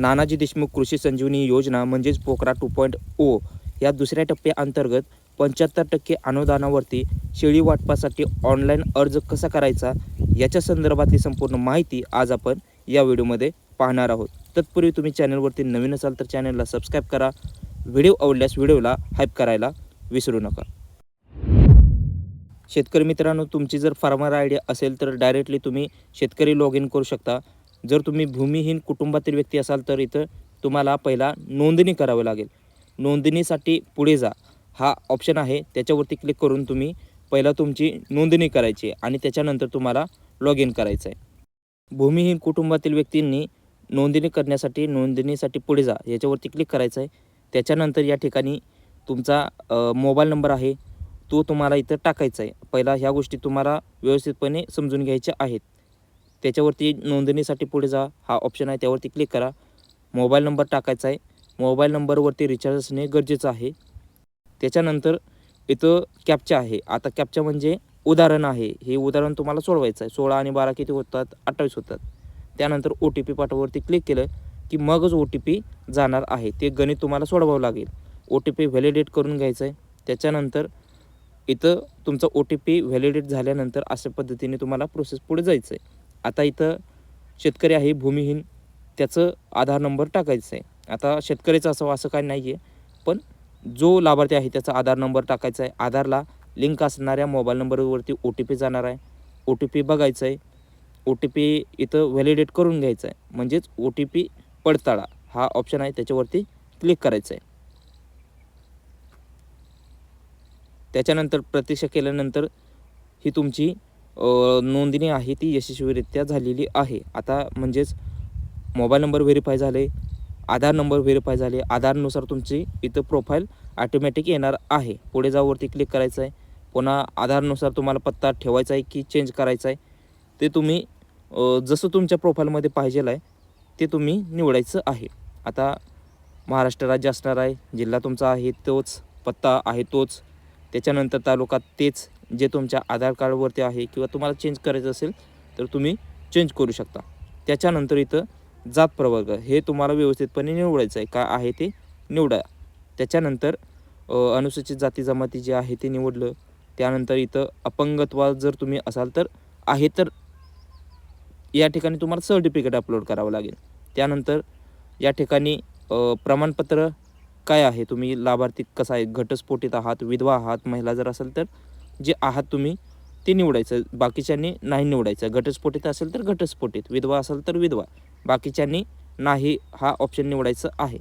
नानाजी देशमुख कृषी संजीवनी योजना म्हणजेच पोकरा टू पॉईंट ओ या दुसऱ्या टप्प्याअंतर्गत पंच्याहत्तर टक्के अनुदानावरती शेळी वाटपासाठी ऑनलाईन अर्ज कसा करायचा याच्या संदर्भातली संपूर्ण माहिती आज आपण या व्हिडिओमध्ये पाहणार आहोत. तत्पूर्वी तुम्ही चॅनलवरती नवीन असाल तर चॅनलला सबस्क्राईब करा. व्हिडिओ आवडल्यास व्हिडिओला हाईप करायला विसरू नका. शेतकरी मित्रांनो तुमची जर फार्मर आय डी असेल तर डायरेक्टली तुम्ही शेतकरी लॉग इन करू शकता. जर तुम्ही भूमिहीन कुटुंबातील व्यक्ती असाल तर इथं तुम्हाला पहिला नोंदणी करावी लागेल. नोंदणीसाठी पुढे जा. हा ऑप्शन आहे. त्याच्यावरती क्लिक करून तुम्ही पहिला तुमची नोंदणी करायची आहे आणि त्याच्यानंतर तुम्हाला लॉग इन करायचं आहे. भूमिहीन कुटुंबातील व्यक्तींनी नोंदणी करण्यासाठी नोंदणीसाठी पुढे जा. याच्यावरती क्लिक करायचं आहे. त्याच्यानंतर या ठिकाणी तुमचा मोबाईल नंबर आहे. तो तुम्हाला इथं टाकायचा आहे. पहिला ह्या गोष्टी तुम्हाला व्यवस्थितपणे समजून घ्यायच्या आहेत. त्याच्यावरती नोंदणीसाठी पुढे जा. हा ऑप्शन आहे त्यावरती क्लिक करा. मोबाईल नंबर टाकायचा आहे. मोबाईल नंबरवरती रिचार्ज असणे गरजेचं आहे. त्याच्यानंतर इथं कॅपचा आहे. आता कॅपचा म्हणजे उदाहरण आहे. हे उदाहरण तुम्हाला सोडवायचं आहे. सोळा आणि बारा किती होतात? अठ्ठावीस होतात. त्यानंतर ओ टी पी पाठवावरती क्लिक केलं की मगच ओ टी पी जाणार आहे. ते गणित तुम्हाला सोडवावं लागेल. ओ टी पी व्हॅलिडेट करून घ्यायचं आहे. त्याच्यानंतर इथं तुमचा ओ टी पी व्हॅलिडेट झाल्यानंतर अशा पद्धतीने तुम्हाला प्रोसेस पुढे जायचं आहे. आता इथं शेतकरी आहे भूमिहीन त्याचं आधार नंबर टाकायचं आहे. आता शेतकऱ्याचं असं असं काही नाही आहे पण जो लाभार्थी आहे त्याचा आधार नंबर टाकायचा आहे. आधारला लिंक असणाऱ्या मोबाईल नंबरवरती ओ टी पी जाणार आहे. ओ टी पी बघायचं आहे. ओ टी पी इथं व्हॅलिडेट करून घ्यायचं आहे. म्हणजेच ओ टी पी पडताळा हा ऑप्शन आहे त्याच्यावरती क्लिक करायचं आहे. त्याच्यानंतर प्रतीक्षा केल्यानंतर ही तुमची नोंदणी आहे ती यशस्वीरित्या झालेली आहे. आता म्हणजेच मोबाईल नंबर व्हेरीफाय झाले आधार नंबर व्हेरीफाय झाले आधारनुसार तुमची इथं प्रोफाईल ॲटोमॅटिक येणार आहे. पुढे जावरती क्लिक करायचं आहे पुन्हा आधारनुसार तुम्हाला पत्ता ठेवायचा आहे की चेंज करायचा आहे. ते तुम्ही जसं तुमच्या प्रोफाईलमध्ये पाहिजेल आहे ते तुम्ही निवडायचं आहे. आता महाराष्ट्र राज्य असणार आहे जिल्हा तुमचा आहे तोच पत्ता आहे तोच. त्याच्यानंतर तालुका तेच जे तुमच्या आधार कार्डवरती आहे किंवा तुम्हाला चेंज करायचं असेल तर तुम्ही चेंज करू शकता. त्याच्यानंतर इथं जात प्रवर्ग हे तुम्हाला व्यवस्थितपणे निवडायचं आहे. काय आहे ते निवडा. त्याच्यानंतर अनुसूचित जाती जमाती जे आहे ते निवडलं. त्यानंतर इथं अपंगत्वा जर तुम्ही असाल तर आहे तर या ठिकाणी तुम्हाला सर्टिफिकेट अपलोड करावं लागेल. त्यानंतर या ठिकाणी प्रमाणपत्र काय आहे? तुम्ही लाभार्थी कसा आहे? घटस्फोटीत आहात विधवा आहात महिला जर असेल तर जे आहात तुम्ही ते निवडायचं. बाकीच्यांनी नाही निवडायचं. घटस्फोटीत असेल तर घटस्फोटीत. विधवा असेल तर विधवा. बाकीच्यांनी नाही हा ऑप्शन निवडायचं आहे.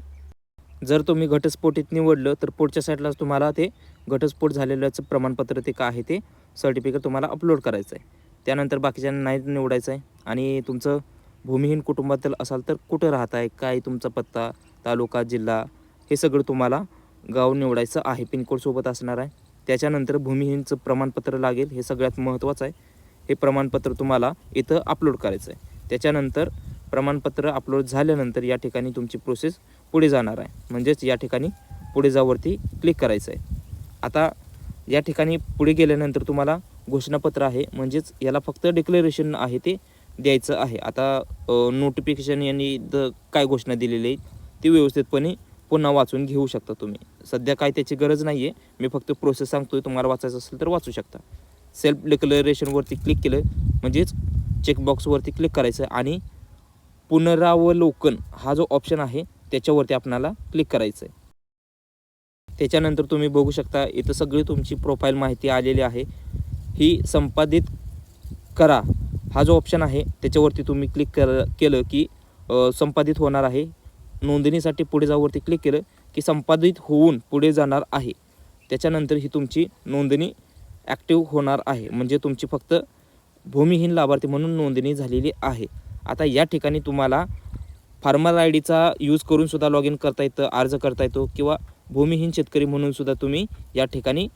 जर तुम्ही घटस्फोटीत निवडलं तर पुढच्या साईडला तुम्हाला ते घटस्फोट झालेल्याचं प्रमाणपत्र ते काय आहे ते सर्टिफिकेट तुम्हाला अपलोड करायचं आहे. त्यानंतर बाकीच्यांना नाही निवडायचं आहे. आणि तुमचं भूमिहीन कुटुंबातील असाल तर कुठं राहत आहे काय तुमचा पत्ता तालुका जिल्हा हे सगळं तुम्हाला गाव निवडायचं आहे. पिनकोडसोबत असणार आहे. त्याच्यानंतर भूमिहीनचं प्रमाणपत्र लागेल हे सगळ्यात महत्त्वाचं आहे. हे प्रमाणपत्र तुम्हाला इथं अपलोड करायचं आहे त्याच्यानंतर प्रमाणपत्र अपलोड झाल्यानंतर या ठिकाणी तुमची प्रोसेस पुढे जाणार आहे. म्हणजेच या ठिकाणी पुढे जावरती क्लिक करायचं आहे आता या ठिकाणी पुढे गेल्यानंतर तुम्हाला घोषणापत्र आहे. म्हणजेच याला फक्त डिक्लेरेशन आहे ते द्यायचं आहे. आता नोटिफिकेशन यांनी द काय घोषणा दिलेली आहे ती व्यवस्थितपणे पुन्हा वाचून घेऊ शकता तुम्ही. सध्या काय त्याची गरज नाही आहे मी फक्त प्रोसेस सांगतोय तुम्हाला वाचायचं असेल तर वाचू शकता. सेल्फ डिक्लेरेशनवरती क्लिक केलं म्हणजेच चेकबॉक्सवरती क्लिक करायचं आणि पुनरावलोकन हा जो ऑप्शन आहे त्याच्यावरती आपणाला क्लिक करायचं आहे त्याच्यानंतर तुम्ही बघू शकता इथं सगळी तुमची प्रोफाईल माहिती आलेली आहे. ही संपादित करा. हा जो ऑप्शन आहे त्याच्यावरती तुम्ही क्लिक कर केलं की संपादित होणार आहे. नोंदणीसाठी पुढे जाऊवरती क्लिक केलं की संपादित होऊन पुढे जाणार आहे. त्याच्यानंतर ही तुमची नोंदणी ॲक्टिव्ह होणार आहे. म्हणजे तुमची फक्त भूमिहीन लाभार्थी म्हणून नोंदणी झालेली आहे. आता या ठिकाणी तुम्हाला फार्मर आय डीचा यूज करूनसुद्धा लॉग इन करता येतं अर्ज करता येतो किंवा भूमिहीन शेतकरी म्हणूनसुद्धा तुम्ही या ठिकाणी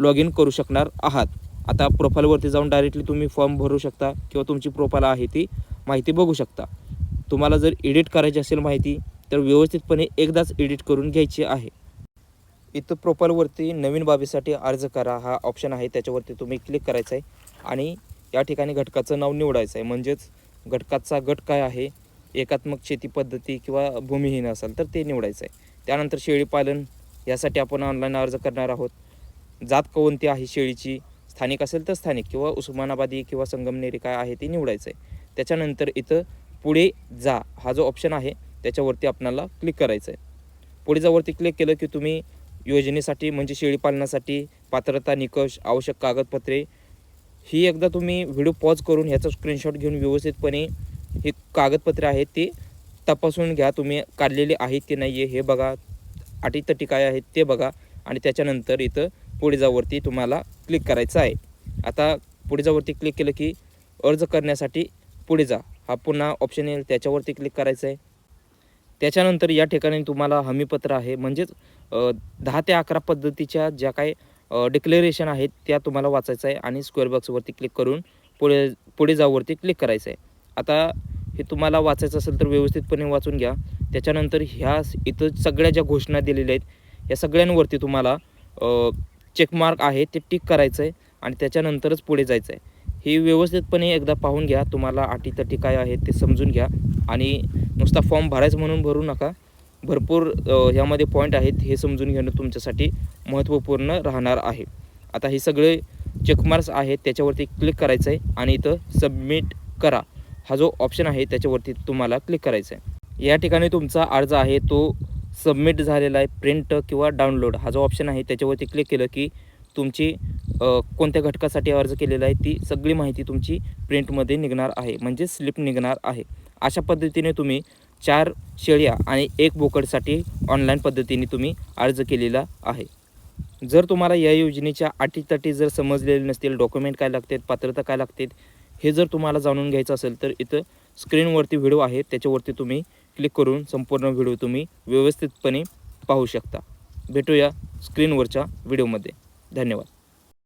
लॉग इन करू शकणार आहात. आता प्रोफाईलवरती जाऊन डायरेक्टली तुम्ही फॉर्म भरू शकता किंवा तुमची प्रोफाईल आहे ती माहिती बघू शकता. तुम्हाला जर एडिट करायची असेल माहिती तर व्यवस्थितपणे एकदाच एडिट करून घ्यायची आहे. इथं प्रोफाईलवरती नवीन बाबीसाठी अर्ज करा हा ऑप्शन आहे त्याच्यावरती तुम्ही क्लिक करायचं आहे. आणि या ठिकाणी घटकाचं नाव निवडायचं आहे. म्हणजेच घटकाचा गट काय आहे एकात्मक शेती पद्धती किंवा भूमिहीन असेल तर ते निवडायचं आहे. त्यानंतर शेळीपालन यासाठी आपण ऑनलाईन अर्ज करणार आहोत. जात कोणती आहे शेळीची स्थानिक असेल तर स्थानिक किंवा उस्मानाबादी किंवा संगमनेरी काय आहे ते निवडायचं आहे. त्याच्यानंतर इथं पुढे जा हा जो ऑप्शन आहे त्याच्यावरती आपणाला क्लिक करायचं आहे पुढे जावरती क्लिक केलं की तुम्ही योजनेसाठी म्हणजे शेळीपालनासाठी पात्रता निकष आवश्यक कागदपत्रे ही एकदा तुम्ही व्हिडिओ पॉज करून ह्याचा स्क्रीनशॉट घेऊन व्यवस्थितपणे हे कागदपत्रे आहेत ते तपासून घ्या. तुम्ही काढलेले आहेत की नाही आहे हे बघा. अटीतटी काय आहेत ते बघा. आणि त्याच्यानंतर इथं पुढे जावरती तुम्हाला क्लिक करायचं आहे. आता पुढे जावरती क्लिक केलं की अर्ज करण्यासाठी पुढे जा. हा पुन्हा ऑप्शन येईल. त्याच्यावरती क्लिक करायचं आहे त्याच्यानंतर या ठिकाणी तुम्हाला हमीपत्र आहे. म्हणजेच दहा ते अकरा पद्धतीच्या ज्या काही डिक्लेरेशन आहेत त्या तुम्हाला वाचायचं आहे आणि स्क्वेअर बॉक्सवरती क्लिक करून पुढे पुढे जाऊवरती क्लिक करायचं आहे. आता हे तुम्हाला वाचायचं असेल तर व्यवस्थितपणे वाचून घ्या. त्याच्यानंतर ह्या इथं सगळ्या ज्या घोषणा दिलेल्या आहेत या सगळ्यांवरती तुम्हाला चेकमार्क आहे ते टिक करायचं आहे आणि त्याच्यानंतरच पुढे जायचं आहे. हे व्यवस्थितपणे एकदा पाहून घ्या. तुम्हाला अटीतटी काय आहे ते समजून घ्या आणि नुसता फॉर्म भरायचं म्हणून भरू नका. भरपूर ह्यामध्ये पॉईंट आहेत. हे समजून घेणं तुमच्यासाठी महत्त्वपूर्ण राहणार आहे. आता हे सगळे चेकमार्क्स आहेत त्याच्यावरती क्लिक करायचं आहे आणि इथं सबमिट करा. हा जो ऑप्शन आहे त्याच्यावरती तुम्हाला क्लिक करायचा आहे या ठिकाणी तुमचा अर्ज आहे तो सबमिट झालेला आहे. प्रिंट किंवा डाउनलोड हा जो ऑप्शन आहे त्याच्यावरती क्लिक केलं की तुमची कोणत्या घटकासाठी अर्ज केलेला आहे ती सगळी माहिती तुमची प्रिंटमध्ये निघणार आहे. म्हणजे स्लिप निघणार आहे. अशा पद्धतीने तुम्ही चार शेळ्या आणि एक बोकडसाठी ऑनलाईन पद्धतीने तुम्ही अर्ज केलेला आहे. जर तुम्हाला या योजनेच्या अटीतटी जर समजलेले नसतील डॉक्युमेंट काय लागतात पात्रता काय लागतात हे जर तुम्हाला जाणून घ्यायचं असेल तर इथं स्क्रीनवरती व्हिडिओ आहे त्याच्यावरती तुम्ही क्लिक करून संपूर्ण व्हिडिओ तुम्ही व्यवस्थितपणे पाहू शकता. भेटूया स्क्रीनवरच्या व्हिडिओमध्ये. धन्यवाद.